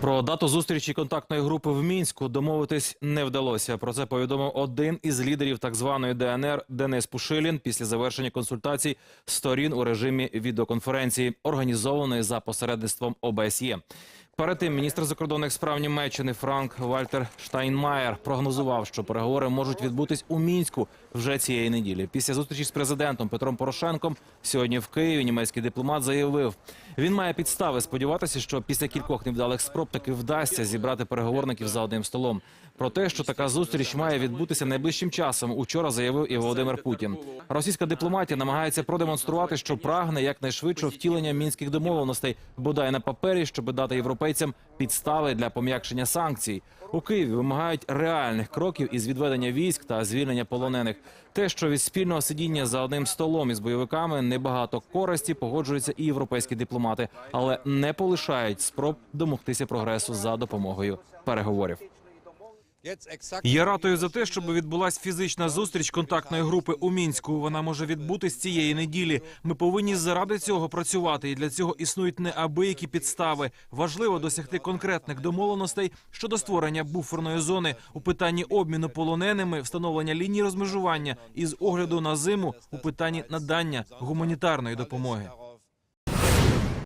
Про дату зустрічі контактної групи в мінську домовитись не вдалося. Про це повідомив один із лідерів так званої ДНР Денис Пушилін після завершення консультацій сторін у режимі відеоконференції, організованої за посередництвом ОБСЄ. Перед тим міністр закордонних справ Німеччини Франк Вальтер Штайнмаєр прогнозував, що переговори можуть відбутись у мінську вже цієї неділі. Після зустрічі з президентом Петром Порошенком сьогодні в Києві німецький дипломат заявив, він має підстави сподіватися, що після кількох невдалих спроб таки вдасться зібрати переговорників за одним столом. Про те, що така зустріч має відбутися найближчим часом, учора заявив і Володимир Путін. Російська дипломатія намагається продемонструвати, що прагне якнайшвидшого втілення мінських домовленостей, бодай на папері, щоб дати європейцям підстави для пом'якшення санкцій. У Києві вимагають реальних кроків із відведення військ та звільнення полонених. Те, що від спільного сидіння за одним столом із бойовиками небагато користі, погоджуються і європейські дипломати, але не полишають спроб домогтися прогресу за допомогою переговорів. Я ратую за те, щоб відбулася фізична зустріч контактної групи у мінську. Вона може відбутись цієї неділі. Ми повинні заради цього працювати, і для цього існують неабиякі підстави. Важливо досягти конкретних домовленостей щодо створення буферної зони у питанні обміну полоненими, встановлення лінії розмежування і з огляду на зиму у питанні надання гуманітарної допомоги.